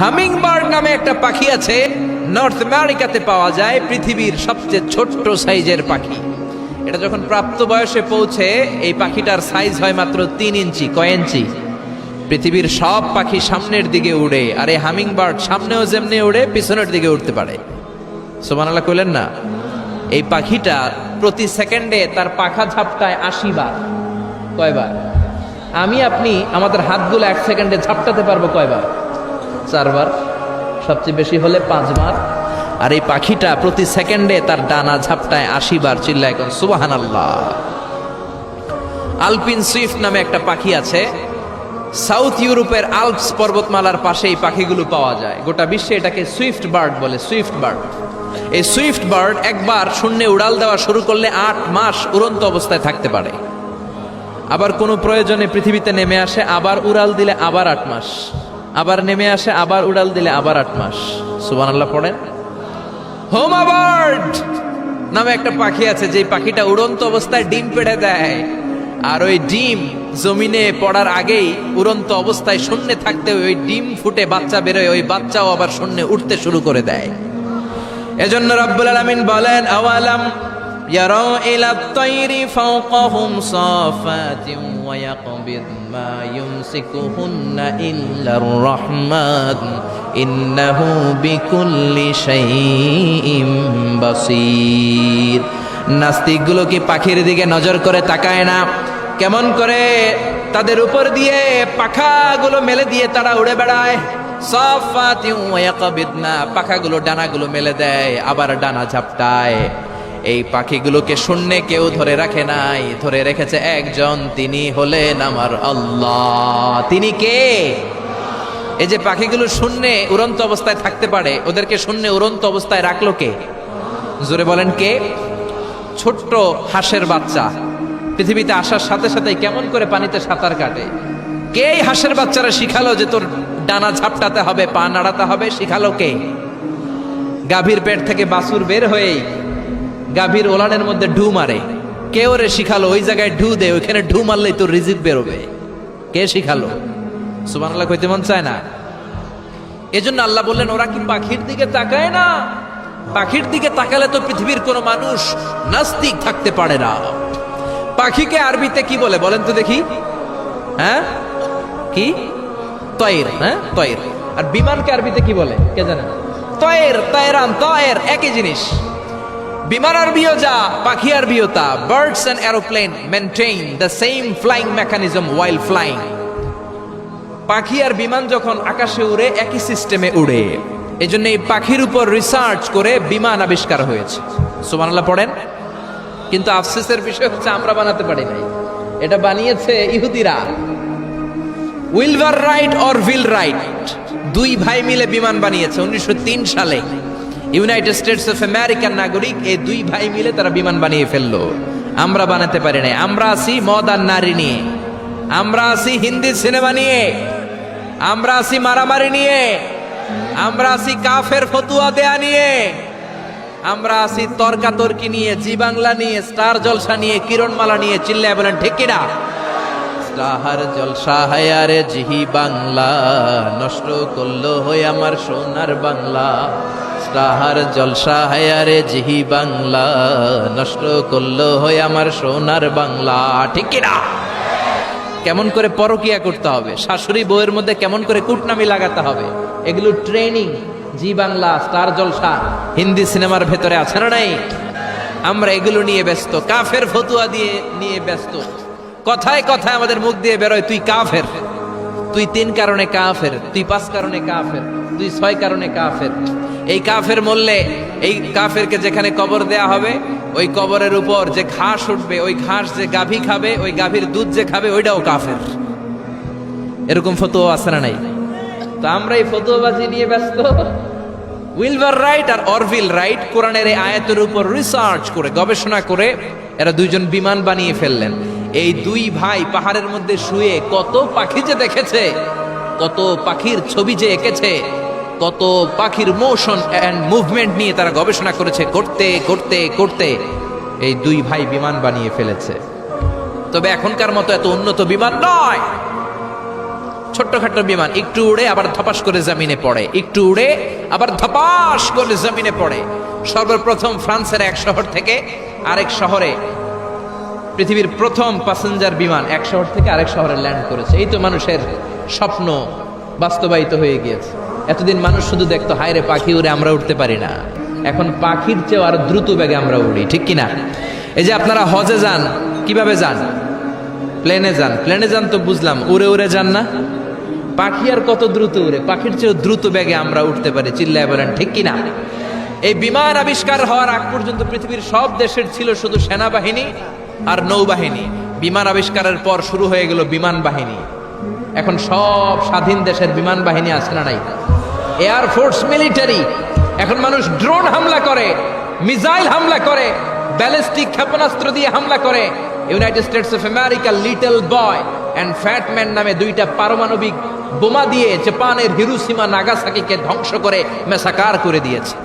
Humming bird নামে একটা পাখি আছে। নর্থ আমেরিকাতে পাওয়া যায় পৃথিবীর সবচেয়ে ছোট্ট সাইজের পাখি। এটা যখন প্রাপ্ত বয়সে পৌঁছে, এই পাখিটার সাইজ হয় মাত্র তিন ইঞ্চি, কয় ইঞ্চি? পৃথিবীর সব পাখি সামনের দিকে উড়ে, আর এই হামিং বার্ড সামনেও যেমনি উড়ে, পিছনের দিকে উঠতে পারে। সোমানাল্লাহ কইলেন না? এই পাখিটা প্রতি সেকেন্ডে তার পাখা ঝাপটায় আশি বার। কয়বার? আমি, আপনি, আমাদের হাতগুলো এক সেকেন্ডে ঝাপটাতে পারব কয়বার? চারবার, সবচেয়ে বেশি হলে পাঁচবার। আর এই পাখিটা প্রতি সেকেন্ডে তার ডানা ঝাপটায় আশি বার চিল্লায় এখন সুবাহান আল্লাহ আলপিন সুইফট নামে একটা পাখি আছে। সাউথ ইউরোপের আলপস পর্বতমালার পাশে এই পাখিগুলো পাওয়া যায়। গোটা বিশ্বে এটাকে সুইফট বার্ড বলে, সুইফট বার্ড। এই সুইফট বার্ড একবার শূন্যে উড়াল দেওয়া শুরু করলে আট মাস উড়ন্ত অবস্থায় থাকতে পারে। আবার কোনো প্রয়োজনে পৃথিবীতে নেমে আসে, আবার উড়াল দিলে আবার আট মাস। আবার নেমে আসে, আবার উড়াল দিলে আবার আট মাস। সুবান আল্লাহ পড়েন। হোমা বার্ড নামে একটা পাখি আছে যে পাখিটা উড়ন্ত অবস্থায় ডিম পেড়ে দেয়। আর ওই ডিম জমিনে পড়ার আগেই উড়ন্ত অবস্থায় শূন্যে থাকতে ওই ডিম ফুটে বাচ্চা বেরোয়, ওই বাচ্চাও আবার শূন্যে উঠতে শুরু করে দেয়। এজন্য রব্বুল আলামিন বলেন, আওয়ালাম ইলা তাইরি ফাওকাহুম সাফাতিন ওয়া ইয়াকবিদ মা ইউমসিকুহুন্না ইল্লার রহমান ইন্নাহু বিকুল্লি শাইইম বাসীর নাস্তিকগুলো কি পাখির দিকে নজর করে তাকায় না? কেমন করে তাদের উপর দিয়ে পাখাগুলো মেলে দিয়ে তারা উড়ে বেড়ায়? ইয়াকবিদনা পাখাগুলো, ডানাগুলো মেলে দেয়, আবার ডানা ঝাপটায়। এই পাখিগুলোকে শূন্যে কেউ ধরে রাখে নাই। ধরে রেখেছে একজন, তিনি হলেন আমার আল্লাহ। তিনি কে? এই যে পাখিগুলো শূন্যে উড়ন্ত অবস্থায় থাকতে পারে, ওদেরকে শূন্যে উড়ন্ত অবস্থায় রাখল কে? জোরে বলেন কে? ছোট্ট হাঁসের বাচ্চা। পৃথিবীতে আসার সাথে সাথে কেমন করে পানিতে সাঁতার কাটে? কে হাঁসের বাচ্চারা শিখালো যে তোর ডানা ঝাপটাতে হবে, পা নাড়াতে হবে? শিখালো কে? গাভীর পেট থেকে বাসুর বের হয়েই গাভীর ওলানের মধ্যে ঢু মারে। কে ওরে শিখালো, ওই জায়গায় ঢু দে, ওইখানে ঢু মারলেই তোর রিজিক বেরোবে। কে শিখালো? সুবহানাল্লাহ কইতে মন চায় না। এজন্য আল্লাহ বললেন, ওরা কি পাখির দিকে তাকায় না? পাখির দিকে তাকালে তো পৃথিবীর কোনো মানুষ নাস্তিক থাকতে পারে না। পাখিকে আরবিতে কি বলে বলেন তো দেখি? হ্যাঁ? কি? তয়ের হ্যাঁ? তয়ের। আর বিমানকে আরবিতে কি বলে? কে জানে? তয়ের, তয়েরান, তয়ের, একই জিনিস। বিমান আরবিও যা, পাখি RBO birds and aeroplane maintain the same flying mechanism while flying পাখি আর বিমান যখন আকাশে উড়ে, একই সিস্টেমে উড়ে। এই জন্য এই পাখির উপর রিসার্চ করে বিমান আবিষ্কার হয়েছে। সুবহানাল্লাহ, পড়েন? কিন্তু আফসোসের বিষয় হচ্ছে, আমরা বানাতে পারি নাই। এটা বানিয়েছে ইহুদিরা। উইলভার রাইট অর উইল রাইট? দুই ভাই মিলে বিমান বানিয়েছে, উনিশশো তিন সালে। ইউনাইটেড স্টেটস অফ আমেরিকান নাগরিক এই দুই ভাই মিলে তারা বিমান বানিয়ে ফেলল। আমরা বানাতে পারি নাই। আমরা আছি মদ আর নারী নিয়ে। আমরা আছি হিন্দি সিনেমা নিয়ে। আমরা আছি মারামারি নিয়ে। আমরা আছি কাফের ফতুয়া দেয়া নিয়ে। আমরা আছি তর্কাতর্কি নিয়ে, জি বাংলা নিয়ে, স্টার জলসা নিয়ে, কিরণমালা নিয়ে, চিল্লায় বলেন, ঠিক কিনা? স্টার জলসা হায়ারে জিহি বাংলা, নষ্ট করল হয়ে আমার সোনার বাংলা। স্টার জলসা হায়ারে জিহি বাংলা, নষ্ট করল হয়ে আমার সোনার বাংলা। ঠিক কিনা? কেমন করে পরকিয়া করতে হবে? শাশুড়ি বউয়ের মধ্যে কেমন করে কুটনামি লাগাতে হবে? এগুলো training, Zee Bangla, Star Jalsha. Hindi সিনেমার ভেতরে আছে না নাই? আমরা এগুলো নিয়ে ব্যস্ত, কাফের ফতুয়া দিয়ে নিয়ে ব্যস্ত। কথায় কথায় আমাদের মুখ দিয়ে বেরোয়, তুই কাফের। তুই তিন কারণে কাফের, তুই পাঁচ কারণে কাফের, তুই ছয় কারণে কাফের। এই কাফের মরলে এই কাফেরকে যেখানে কবর দেয়া হবে, ওই কবরের উপর যে ঘাস উঠবে, ওই ঘাস যে গাভী খাবে, ওই গাভীর দুধ যে খাবে, ওইটাও কাফের। এরকম ফতোয়া আছে না নাই? তো আমরা এই ফতোয়াবাজি নিয়ে ব্যস্ত। উইলভার রাইট আর অরভিল রাইট কোরআনের এই আয়াতের উপর রিসার্চ করে, গবেষণা করে, এরা দুইজন বিমান বানিয়ে ফেললেন। এই দুই ভাই পাহাড়ের মধ্যে শুয়ে কত পাখি যে দেখেছে, কত পাখির ছবি যে এঁকেছে, কত পাখির মোশন অ্যান্ড মুভমেন্ট নিয়ে তারা গবেষণা করেছে, করতে করতে করতে এই দুই ভাই বিমান বানিয়ে ফেলেছে। তবে এখনকার মতো এত উন্নত বিমান নয়। ছোট্টখাট্ট বিমান, একটু উড়ে আবার ধপাস করে জমিনে পড়ে, একটু উড়ে আবার ধপাস করে জমিনে পড়ে। সর্বপ্রথম ফ্রান্সের এক শহর থেকে আরেক শহরে পৃথিবীর প্রথম প্যাসেঞ্জার বিমান এক শহর থেকে আরেক শহরে ল্যান্ড করেছে। এই তো মানুষের স্বপ্ন বাস্তবায়িত হয়ে গিয়েছে। এতদিন মানুষ শুধু দেখতো, হায়রে পাখি উড়ে আমরা উঠতে পারি না। এখন পাখির চেয়েও আরও দ্রুত বেগে আমরা উড়ি, ঠিক কিনা? এই যে আপনারা হজে যান, কীভাবে যান? প্লেনে যান। প্লেনে যান তো বুঝলাম, উড়ে উড়ে যান না? পাখি আর কত দ্রুত উড়ে, পাখির চেয়েও দ্রুত বেগে আমরা উঠতে পারি, চিল্লায় বলেন, ঠিক কিনা? এই বিমান আবিষ্কার হওয়ার আগ পর্যন্ত পৃথিবীর সব দেশের ছিল শুধু সেনাবাহিনী আর নৌবাহিনী বিমান আবিষ্কারের পর শুরু হয়ে গেল বিমান বাহিনী। এখন সব স্বাধীন দেশের বিমান বাহিনী আছে না নাই? এয়ার ফোর্স মিলিটারি এখন মানুষ ড্রোন হামলা করে মিসাইল হামলা করে ব্যালিস্টিক ক্ষেপণাস্ত্র দিয়ে হামলা করে। United States of America Little Boy and Fat Man নামে দুইটা পারমাণবিক বোমা দিয়ে জাপানের হিরুসীমা নাগাসাকিকে ধ্বংস করে মেসাকার করে দিয়েছে।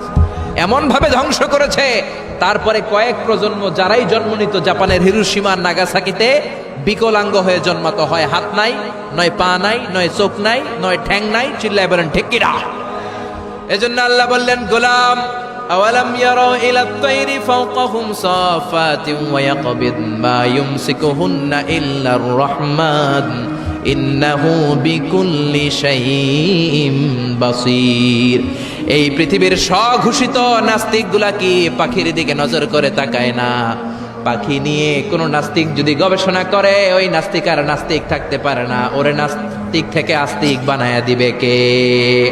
এমন ভাবে ধ্বংস করেছে। তারপরে কয়েক প্রজন্ম যারাই জন্ম নিত জাপানের হিরুসীমা নাগাসাকিতে, বিকলাঙ্গ হয়ে জন্মাতো হয়। হাত নাই, নয় পা নাই, নয় চোখ নাই, নয় ঠ্যাং নাই, চিল্লায় বলেন ঠেকিরা এজন্য আল্লাহ বললেন, গোলাম ইয়ারাও ইলা আত-তাইরি ফাওকাহুম সাফাতিন ওয়া ইয়াকবিদ মা ইউমসিকুহুন্না ইল্লার রহমান। ইন্নাহু বিকুল্লি শাইইম বাসীর। এই পৃথিবীর স্বঘোষিত নাস্তিকগুলা কি পাখির দিকে নজর করে তাকায় না? পাখি নিয়ে কোনো নাস্তিক যদি গবেষণা করে, ওই নাস্তিক আর নাস্তিক থাকতে পারে না। ওরে নাস্তিক থেকে আস্তিক বানায়া দিবে কে?